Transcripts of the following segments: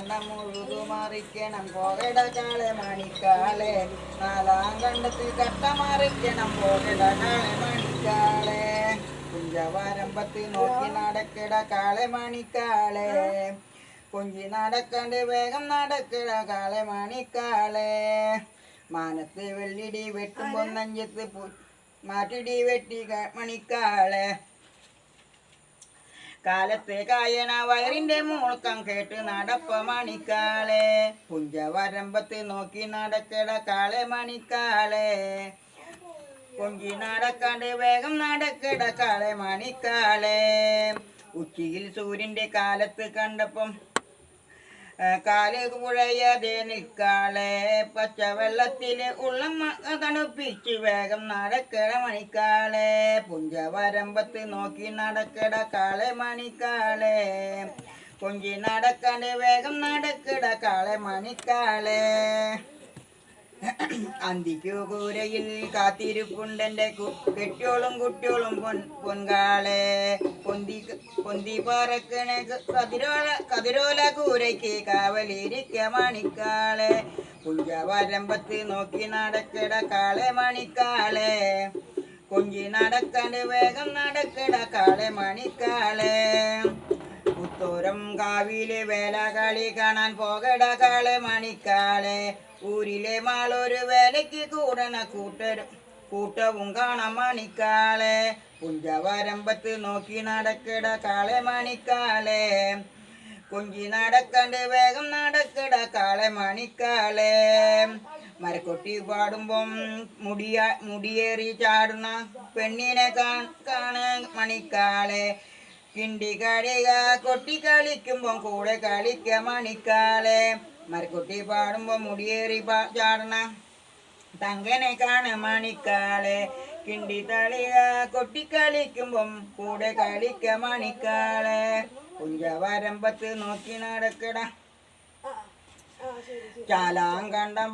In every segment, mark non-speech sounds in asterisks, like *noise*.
കണ്ടം മുഴുതു മറിക്കണം. പോകടകാളെ മണിക്കാളെ. നാലാം കണ്ടത്തിൽ കട്ട മറിക്കണം. പോകടകാളെ മണിക്കാളെ. കുഞ്ചവരമ്പത്ത് നോക്കി നടക്കട കാളെ മണിക്കാളെ. കുഞ്ചി നടക്കണ്ട് വേഗം നടക്കട കാളെ മണിക്കാളെ. മാനത്ത് വെള്ളിടി വെട്ടുമ്പോ നെഞ്ചത്ത് മാറ്റിടി വെട്ടി മണിക്കാളെ. കാലത്തെ കായണ വയറിന്റെ മൂൾക്കം കേട്ട് നടപ്പ മണിക്കാളെ. പുഞ്ചവരമ്പത്ത് നോക്കി നടക്കട കാളെ മണിക്കാളെ. പൊങ്കി നടക്കാണ്ട് വേഗം നടക്കട കാളെ മണിക്കാളെ. ഉച്ചിയിൽ സൂര്യന്റെ കാലത്ത് കണ്ടപ്പം കാൽ പുഴയാതെ നിൽക്കാളെ. പച്ചവെള്ളത്തിൽ ഉള്ളം തണുപ്പിച്ച് വേഗം നടക്കട മണിക്കാളെ. പുഞ്ചവരമ്പത്ത് നോക്കി നടക്കട കാളെ മണിക്കാളെ. കൊഞ്ചി നടക്കാൻ വേഗം നടക്കട കാളെ മണിക്കാളെ. *clears throat* അന്തിക്കു കൂരയിൽ കാത്തിരിപ്പുണ്ടെന്റെ കെട്ടിയോളും കുട്ടിയോളും പൊൻ പൊൻകാളെ. പൊന്തി പൊന്തി പറക്കണ കതിരോല കതിരോല കൂരയ്ക്ക് കാവലിരിക്ക മണിക്കാളെ. പുഞ്ചവരമ്പത്ത് നോക്കി നടക്കട കാളെ മണിക്കാളെ. കൊഞ്ചി നടക്കാണ്ട് വേഗം നടക്കട കാളെ മണിക്കാളെ. പുത്തോരം കാവിലെ വേല കളി കാണാൻ പോകട കാളെ മണിക്കാളെ. ഊരിലെ മാളൊരു വേലയ്ക്ക് കൂടണ കൂട്ടരും കൂട്ടവും കാണാം മണിക്കാളെ. പുഞ്ചവരമ്പത്ത് നോക്കി നടക്കട കാളെ മണിക്കാളെ. കുഞ്ചി നടക്കണ്ട് വേഗം നടക്കട കാളെ മണിക്കാളെ. മരക്കൊട്ടി പാടുമ്പം മുടിയ മുടിയേറി ചാടുന്ന പെണ്ണിനെ കാണ മണിക്കാളെ. കിണ്ടി കളിക കൊട്ടി കളിക്കുമ്പോൾ കൂടെ കളിക്ക മണിക്കാളെ. മരക്കുട്ടി പാടുമ്പോ മുടിയേറി പാ- ചാടണ. തങ്കനെ കാണ മണിക്കാളെ. കിണ്ടി തളിക കൊട്ടി കളിക്കുമ്പം കൂടെ കളിക്ക മണിക്കാളെ. കുഞ്ചവരമ്പത്ത് നോക്കി നടക്കട. ചാലാം കണ്ടം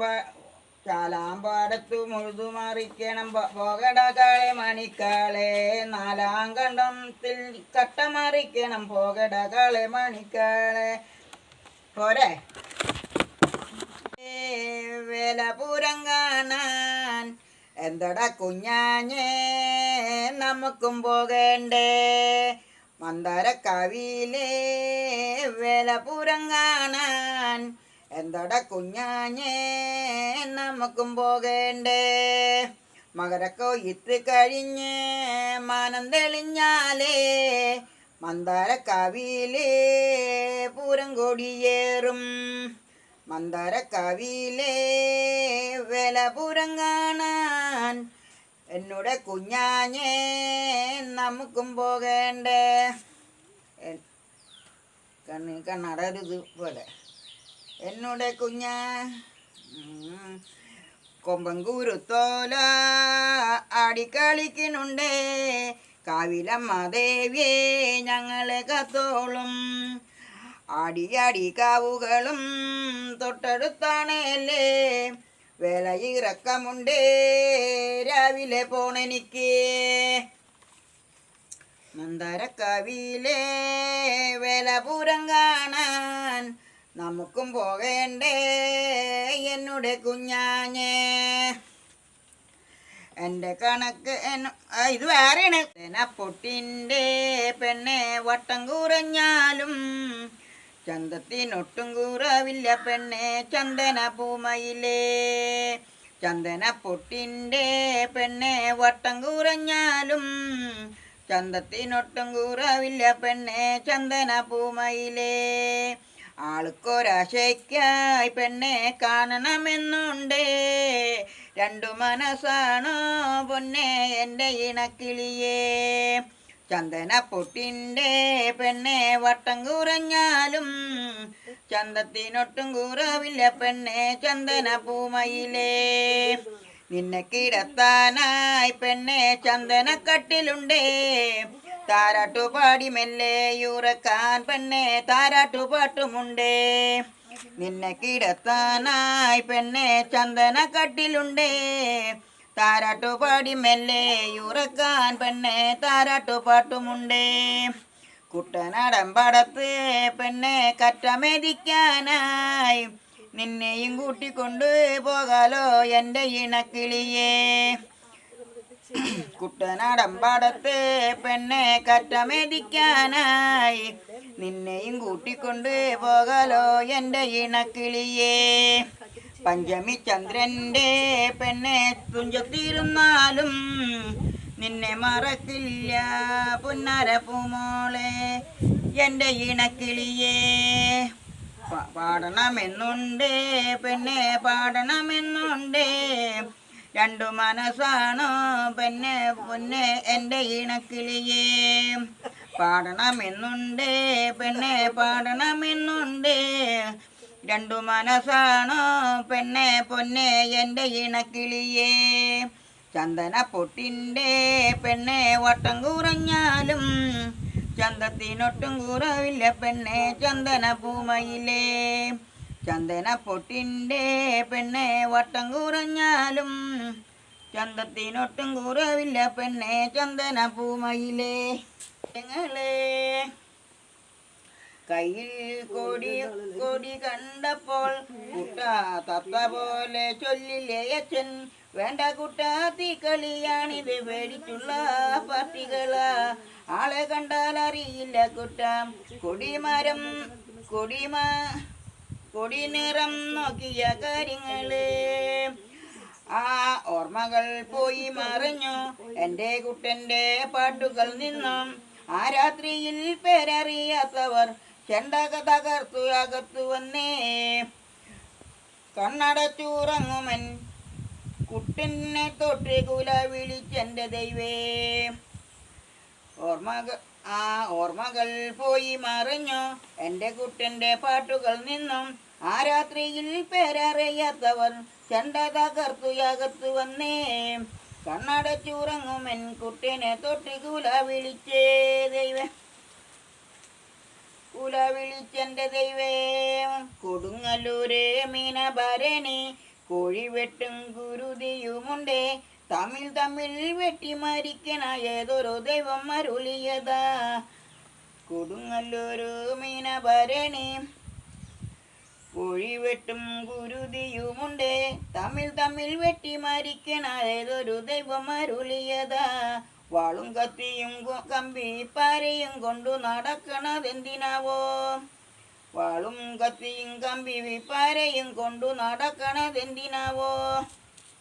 പ- ചാലാം പാടത്തു മുഴുതു മറിക്കണം പോകടകാളെ പോകട കാളെ മണിക്കാളെ. നാലാം കണ്ടത്തിൽ കട്ട മറിക്കണം പോകട കാളെ മണിക്കാളെ പോരെ വേലപുരം കാണാൻ എന്തടാ കുഞ്ഞാഞ്ഞേ? നമുക്കും പോകണ്ടേ. മന്ദാരക്കവിയിലെ വേലപുരം കാണാൻ എന്തടാ കുഞ്ഞാഞ്ഞേ? നമുക്കും പോകേണ്ടേ. മകരക്കോ ഇത്ര കഴിഞ്ഞ്. മാനം തെളിഞ്ഞാലേ. മന്ദാരക്കവിയിലെ പൂരം കൊടിയേറും. മന്ദാരക്കവിയിലെ വേലപുരം കാണാൻ. എന്നോട് കുഞ്ഞാഞ്ഞേ നമുക്കും പോകേണ്ടേ. കണ്ണ് കണ്ണടരുത് പോലെ. എന്നോട് കുഞ്ഞ കൊമ്പങ്കൂരുത്തോല ആടിക്കളിക്കുന്നുണ്ടേ കാവിലമ്മ ദേവിയെ ഞങ്ങളെ കത്തോളും. ആടിയാടി കാവുകളും തൊട്ടടുത്താണല്ലേ. വേല ഇറക്കമുണ്ടേ രാവിലെ പോണെനിക്ക്. മന്ദരക്കവിയിലെ വേലപുരം കാണാൻ നമുക്കും പോകേണ്ടേ എന്നുടെ കുഞ്ഞാഞ്ഞേ. എന്റെ കണക്ക് ഇത് വേറെയാണ്. പൊട്ടിന്റെ പെണ്ണെ വട്ടം കുറഞ്ഞാലും ചന്തത്തിനൊട്ടും കൂറാവില്ല പെണ്ണെ ചന്ദന പൂമയിലേ. ചന്ദന പൊട്ടിന്റെ പെണ്ണെ വട്ടം കുറഞ്ഞാലും ചന്തത്തിനൊട്ടും കൂറാവില്ല പെണ്ണെ ചന്ദന പൂമയിലേ. ആൾക്കൊരാശയ്ക്കായി പെണ്ണെ കാണണമെന്നുണ്ട്. രണ്ടു മനസ്സാണോ പൊന്നെ എന്റെ ഇണക്കിളിയേ. ചന്ദന പൊട്ടിന്റെ പെണ്ണെ വട്ടം കുറഞ്ഞാലും ചന്തത്തിനൊട്ടും കുറവില്ല പെണ്ണെ ചന്ദന പൂമയിലേ. നിന്നെ കിടത്താനായി പെണ്ണെ ചന്ദനക്കട്ടിലുണ്ടേ. താരാട്ടുപാടി മെല്ലെ യൂറക്കാൻ പെണ്ണെ താരാട്ടുപാട്ടുമുണ്ടേ നിന്നെ കിടത്താനായി പെണ്ണെ ചന്ദന കട്ടിലുണ്ടേ. താരാട്ടുപാടി മെല്ലെ യൂറക്കാൻ പെണ്ണെ താരാട്ടുപാട്ടുമുണ്ടേ കുട്ടനാടൻ പടത്ത് പെണ്ണെ കറ്റമേദിക്കാനായി നിന്നെയും കൂട്ടിക്കൊണ്ട് പോകാലോ എന്റെ ഇണക്കിളിയേ. കുട്ടനാടൻ പാടത്ത് പെണ്ണെ കറ്റമെതിക്കാനായി നിന്നെയും കൂട്ടിക്കൊണ്ട് പോകലോ എന്റെ ഇണക്കിളിയേ. പഞ്ചമി ചന്ദ്രന്റെ പെണ്ണെ തുഞ്ചത്തിരുന്നാലും നിന്നെ മറക്കില്ല പുന്നര പൂമോളെ എന്റെ ഇണക്കിളിയേ. പാടണമെന്നുണ്ട് പെണ്ണെ പാടണമെന്നുണ്ട്. രണ്ടു മനസ്സാണോ? പെന്നെ പൊന്നെ എന്റെ ഇണക്കിളിയേ പാടണമെന്നുണ്ട് പെണ്ണെ പാടണമെന്നുണ്ട്. രണ്ടു മനസ്സാണോ? പെണ്ണെ പൊന്നെ എന്റെ ഇണക്കിളിയേ ചന്ദന പൊട്ടിന്റെ പെണ്ണെ വട്ടം കുറഞ്ഞാലും ചന്തത്തിനൊട്ടും കുറവില്ല പെണ്ണെ ചന്ദന പൂമയിലേ ചന്ദന പൊട്ടിന്റെ പെണ്ണെ വട്ടം കുറഞ്ഞാലും ചന്തത്തിനൊട്ടും കുറവില്ല പെണ്ണെ ചന്ദന പൂമയിലേ. ഞങ്ങളെ കയ്യിൽ കൊടി കൊടി കണ്ടപ്പോൾ കുട്ട തത്ത പോലെ ചൊല്ലില്ലേ അച്ഛൻ. വേണ്ട കുട്ടാത്തി തീക്കളിയാണിത് പേടിച്ചുള്ള പാർട്ടികളാ. ആളെ കണ്ടാൽ അറിയില്ല കുട്ട. കൊടിമരം കൊടിമ കൊടി നിറം നോക്കിയ കാര്യങ്ങൾ. ആ ഓർമ്മകൾ പോയി മറിഞ്ഞു. എന്റെ കുട്ടന്റെ പാട്ടുകൾ നിന്നും ആ രാത്രിയിൽ പേരറിയാത്തവർ ചെണ്ടക തകർത്തു അകത്തു വന്നേ. കണ്ണടച്ചുറങ്ങുമൻ കുട്ടിനെ തൊട്ട് കുല വിളിച്ചെന്റെ ദൈവേ. ഓർമ്മകൾ ആ ഓർമ്മകൾ പോയി മറിഞ്ഞു. എന്റെ കുട്ടന്റെ പാട്ടുകൾ നിന്നും ആ രാത്രിയിൽ പേരറിയാത്തവർ ചണ്ട തകർത്തു അകത്തു വന്നേ. എൻ കുട്ടിനെ തൊട്ട് കുല വിളിച്ചേ ദൈവ. കുല വിളിച്ചെന്റെ ദൈവേ കൊടുങ്ങല്ലൂരേ മീനഭരണി കോഴി വെട്ടും ഗുരുതിയുമുണ്ടേ തമിഴ് തമ്മിൽ വെട്ടി മരിക്കണ ഏതൊരു ദൈവം അരുളിയതാ. കൊടുങ്ങല്ലൂരു മീനഭരണി കോഴി വെട്ടും ഗുരുതിയുമുണ്ട് തമ്മിൽ തമ്മിൽ വെട്ടി മരിക്കണ ഏതൊരു ദൈവം അരുളിയതാ. വാളും കത്തിയും കമ്പി പാരയും കൊണ്ടു നടക്കണതെന്തിനാവോ? വാളും കത്തിയും കമ്പി പാരയും കൊണ്ടു നടക്കണതെന്തിനാവോ?